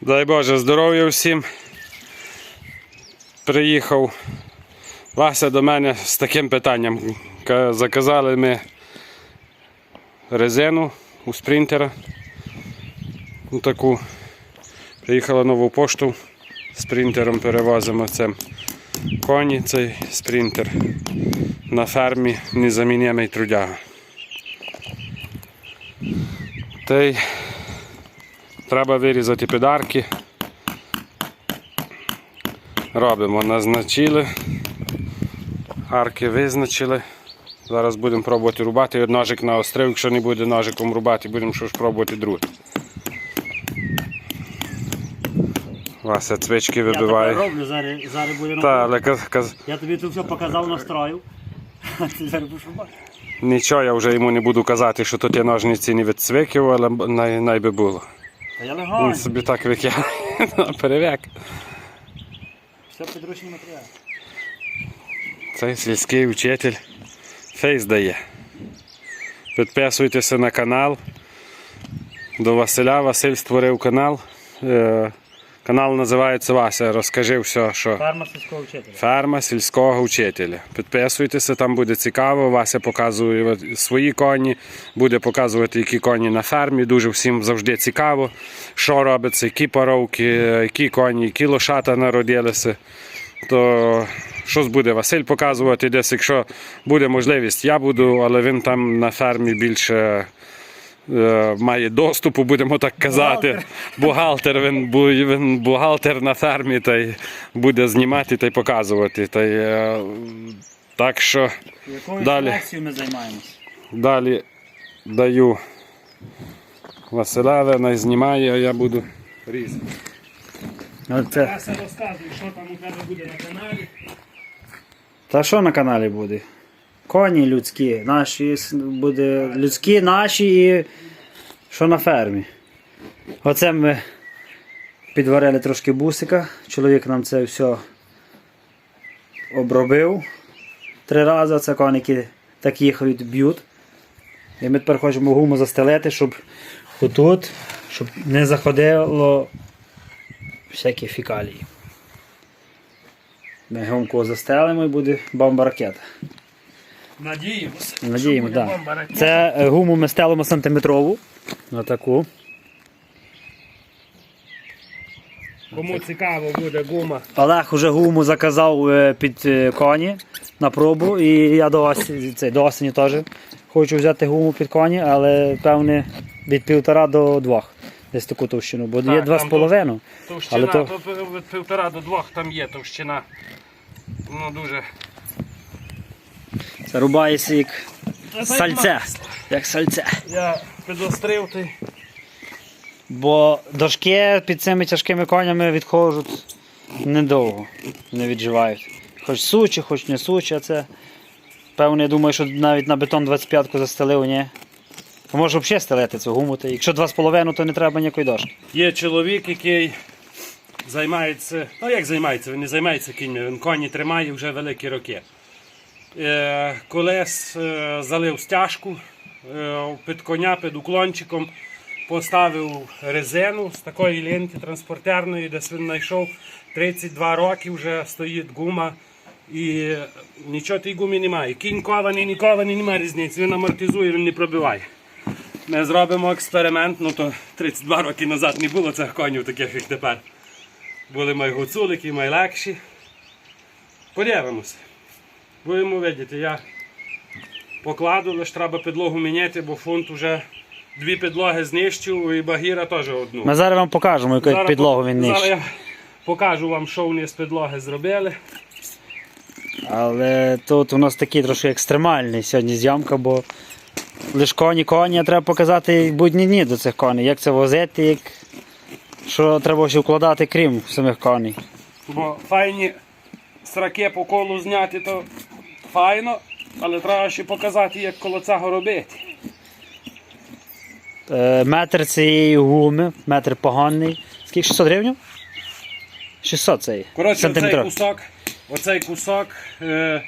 Дай Боже, здоров'я всім. Приїхав Вася до мене з таким питанням. Заказали ми резину у спринтера. Ну, таку. Приїхала нову пошту. Спринтером перевозимо це коні, цей спринтер. На фермі незамінний трудяга. Та Треба вирізати підарки. Робимо, назначили. Арки визначили. Зараз будемо пробувати рубати. Ножик на острив, якщо не буде ножиком рубати, будемо щось пробувати друге. Вася цвички Я тебе роблю, зараз, зараз буде Та, але каз, каз... Я тобі тут все показав, настроїв. А ти зараз будеш рубати. нічого я вже йому не буду казати, що тут є ножниці не відцвиків, але най, най би було. Та я Він собі так викидає на перев'як. Все підручний матеріал. Цей сільський вчитель фейс дає. Підписуйтеся на канал. До Василя Василь створив канал. Канал називається Вася. Розкажи все, що Ферма сільського вчителя. ферма сільського вчителя. Підписуйтеся, там буде цікаво. Вася показує свої коні, буде показувати, які коні на фермі. Дуже всім завжди цікаво, що робиться, які паровки, які коні, які лошата народилися. То щось буде Василь показувати десь, якщо буде можливість, я буду, але він там на фермі більше. Е, Має доступу, будемо так казати. Бухгалтер, він, він бухгалтер на фермі та й буде знімати та й показувати. Та й, е, так що Якою Далі. ми займаємось? далі даю Василеве, най знімає, а я буду різати. Оце. Я все розказую, що там у тебе буде на каналі. Та що на каналі буде? Коні людські, наші буде людські, наші і що на фермі. Оце ми підварили трошки бусика. Чоловік нам це все обробив три рази. Це коники так їхають, б'ють. І ми тепер хочемо гуму застелити, щоб отут, щоб не заходило всякі фікалії. Ми гумку застелимо і буде бомба ракета. Надіємося. Надіємо, так. Да. Це е, гуму ми стелимо сантиметрову. На таку. Кому цікаво буде гума. Олег уже гуму заказав е, під е, коні на пробу. І я до осені, це, до осені теж хочу взяти гуму під коні, але певне від півтора до двох. Десь таку товщину. Бо є Так, два з половиною. Товщина, Але то... від півтора до двох там є товщина. Ну дуже. Це рубається як сальце. Як сальце. Я підострив ти. Бо дошки під цими тяжкими конями відходять недовго, не відживають. Хоч сучі, хоч не сучі, а це. Певно, я думаю, що навіть на бетон 25-ку застелив, ні. Може взагалі стелити цю гуму. Якщо 2,5, то не треба ніякої дошки. Є чоловік, який займається. Ну як займається? Він не займається кіньми, він коні тримає вже великі роки. Е, колес е, залив стяжку е, під коня, під уклончиком, поставив резину з такої ленти транспортерної, десь він знайшов 32 роки, вже стоїть гума. І нічого тій гумі немає. Кінь кований, не кований, немає різниці. Він амортизує, він не пробиває. Ми зробимо експеримент, ну то 32 роки назад не було цих конів таких, як тепер. Були мої гуцулики, мої легші. Подивимося. Будемо видіти, я покладу, лише треба підлогу міняти, бо фунт вже дві підлоги знищив і багіра теж одну. Ми зараз вам покажемо, яку Зараз підлогу він Зараз нищить. я покажу вам, що вони з підлоги зробили. Але тут у нас такий трошки екстремальний сьогодні зйомка, бо лише коні, коні, а треба показати будні дні до цих коней. Як це возити, як... що треба ще вкладати, крім самих коней. Бо файні сраки по колу зняти, то файно, але треба ще показати, як коло цього робити. Е, Метр цієї гуми, метр поганий. Скільки 600 гривень? 600 цей. Коротше, оцей кусок, оцей кусок е,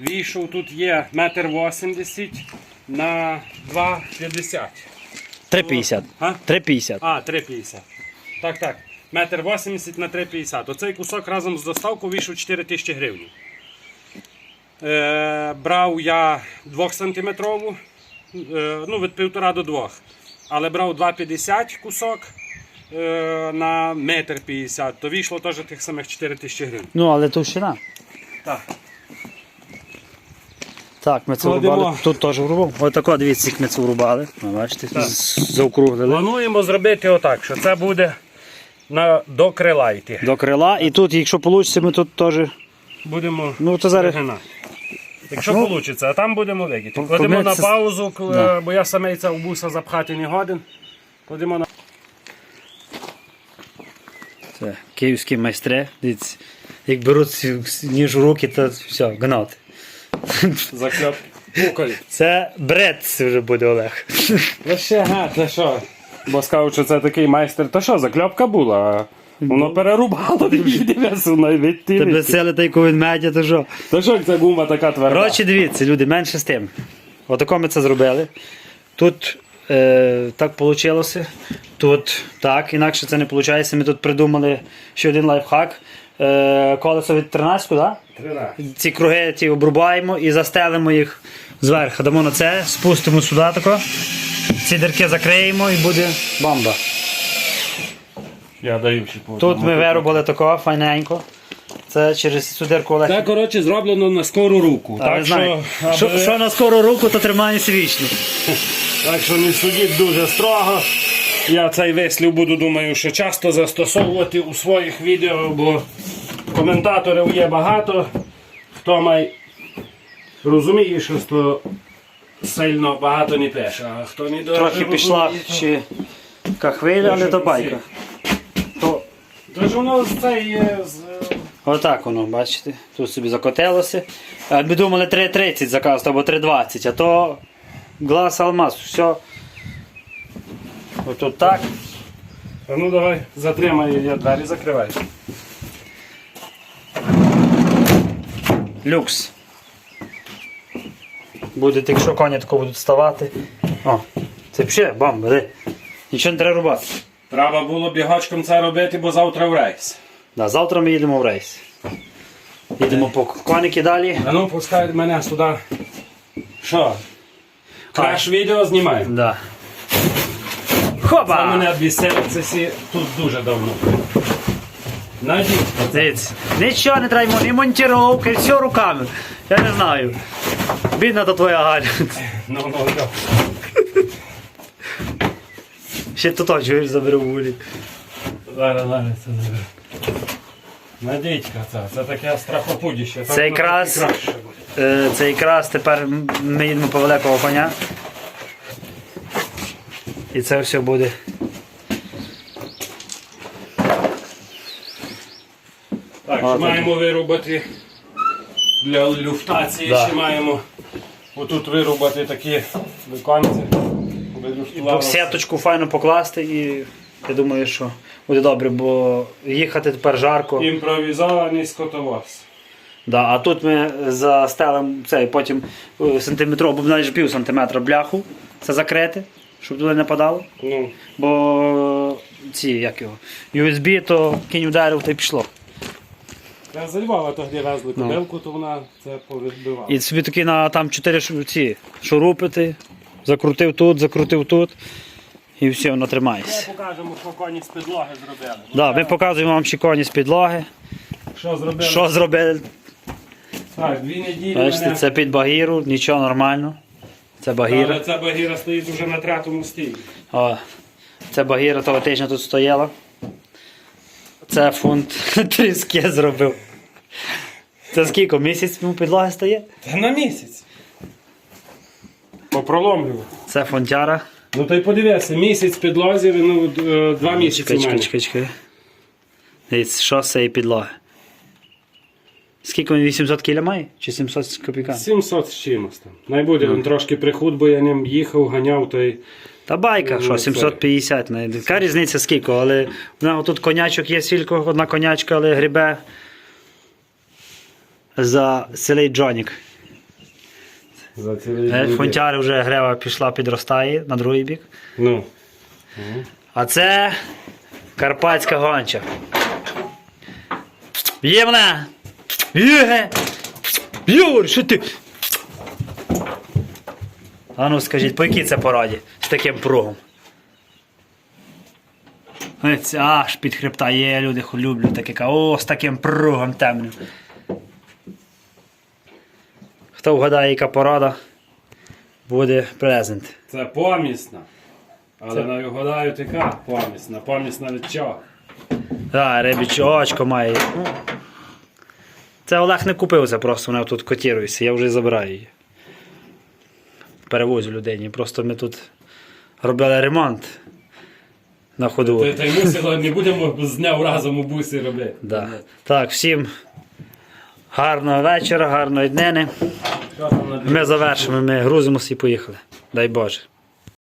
війшов, тут є метр 80 на 2,50. 3,50. А? 3,50. А, 3,50. Так, так. Метр 80 на 3,50. Оцей кусок разом з доставкою вийшов 4 тисячі гривень. Е, брав я 2 сантиметрову, е, ну від 1,5 до 2. Але брав 2,50 кусок е, на метр 50, то вийшло теж тих самих 4 тисячі гривень. Ну, але товщина. Так. Так, ми це Кладемо. врубали. Тут теж врубав. Ось тако, дивіться, як ми це врубали. Ви Бачите, з- заокруглили. Плануємо зробити отак, що це буде на, до крила йти. До крила. І тут, якщо вийде, ми тут теж. Будемо Ну, то зараз. вигинати. Якщо Ну, вийде, а там будемо вигіти. по- Кладемо на паузу, Да. бо я самий це в буса запхати не годен. Кладемо на Це київські майстри. Дивіться, як беруть ніж у руки, то все, гнати. закльоп. Куколь. Це бред вже буде Олег. Ну ще га, це що? Бо сказав, що це такий майстер. Та що, закльопка була, воно перерубало, ти навіть ти. Тебе сели та яку він медіа, то що? Та що ця гума така тверда? Коротше, дивіться, люди, менше з тим. Отако ми це зробили. Тут е, так вийшло. Тут так, інакше це не виходить. Ми тут придумали ще один лайфхак. Е, колесо від 13, да? Тринадцять. ці круги ті обрубаємо і застелимо їх зверху. Дамо на це, спустимо сюди тако. Ці дірки закриємо і буде бамба. Я даю ще по Тут ми виробили тако файненько. Це через цю дірку Олег. Це, коротше, зроблено на скору руку. А ви так, що, що, аби- що на скору руку, то тримається вічно. так що не судіть дуже строго. Я цей вислів буду, думаю, що часто застосовувати у своїх відео, бо коментаторів є багато. Хто має розуміє, що то сильно багато не пише, а хто не дуже Трохи пішла то- ще така хвиля, але то байка. То Тож воно з цей є. Отак воно, бачите, тут собі закотилося. Ми думали 3.30 заказувати або 3.20, а то глаз алмаз, все. Отут так. А ну давай затримай, я двері закриваю. Люкс. Буде, якщо коні тако будуть вставати. О, це взагалі бомба, де. Нічого не треба рубати. Треба було бігачком це робити, бо завтра в рейс. Да, завтра ми їдемо в рейс. Їдемо по коники далі. А ну пускай мене сюди. Що? Краш відео знімаємо. Да. Це мене обіцяли, це всі тут дуже давно. Надіть. Дивіться, нічого не треба, ні монтировки, все руками. Я не знаю. Бідна то твоя Галя. Ну, ну, ну. Ще то то, чуєш, заберу вулі. Зараз, зараз це заберу. Надітька це, це таке страхопудіще. Це якраз- краще буде. Е, Це якраз тепер ми їдемо по великого коня. І це все буде. Так, ще маємо вирубати для люфтації, ще маємо отут вирубати такі виконці. Сеточку файно покласти і я думаю, що буде добре, бо їхати тепер жарко. Імпровізований скотовоз. Да, а тут ми застелимо цей, потім е, сантиметров, або навіть пів сантиметра бляху. Це закрити, щоб туди не падало. Ну, Бо ці, як його, USB, то кінь ударив та й пішло. я за Львова тоді везли Ну. кобилку, то вона це повідбивала. І собі такі на там чотири ці шурупи ти, закрутив тут, закрутив тут. І все, воно тримається. Ми покажемо, що коні з підлоги зробили. Да, ми показуємо вам ще коні з підлоги. Що зробили? Що зробили? Так, дві неділі Бачите, мене... це під багіру, нічого нормально. Це багіра. Але ця багіра стоїть уже на третьому стілі. О, це багіра того тижня тут стояла. Це фунт тріски зробив. Це скільки? Місяць йому підлоги стає? Та на місяць. Попроломлював. Це фунтяра. Ну то й подивися, місяць підлозі, ну е, два місяці Чекай, чекай, чекай, чекай. Дивіться, що з цієї підлоги? Скільки він 800 кіля має? Чи 700 з копійками? 700 з чимось там. Найбуде, він трошки прихуд, бо я ним їхав, ганяв, то й Та байка, Ну, що 750. не- Яка різниця скільки, але ну, тут конячок є скільки, одна конячка, але грибе за селей Джонік. За цілий Е, день. Фунтяри вже грева пішла, підростає на другий бік. Ну. А це Карпатська гонча. Є мене! Є! Юр, що ти? А ну скажіть, по якій це пораді з таким пругом? Ось, Аж під хребта є, люди ху- люблять таке. ка- О, з таким пругом темним. Хто вгадає, яка порада, буде презент. Це помісна. Але не вгадаю яка помісна. Помісна від чого? Так, рибіч очко має. Це Олег не купив це просто, вона тут котірується, я вже забираю її. Перевозю людині. Просто ми тут робили ремонт на ходу. Та, та й мусило, не будемо з дня разом у бусі робити. Да. Так, всім гарного вечора, гарної днини. Ми завершимо, ми грузимося і поїхали. Дай Боже.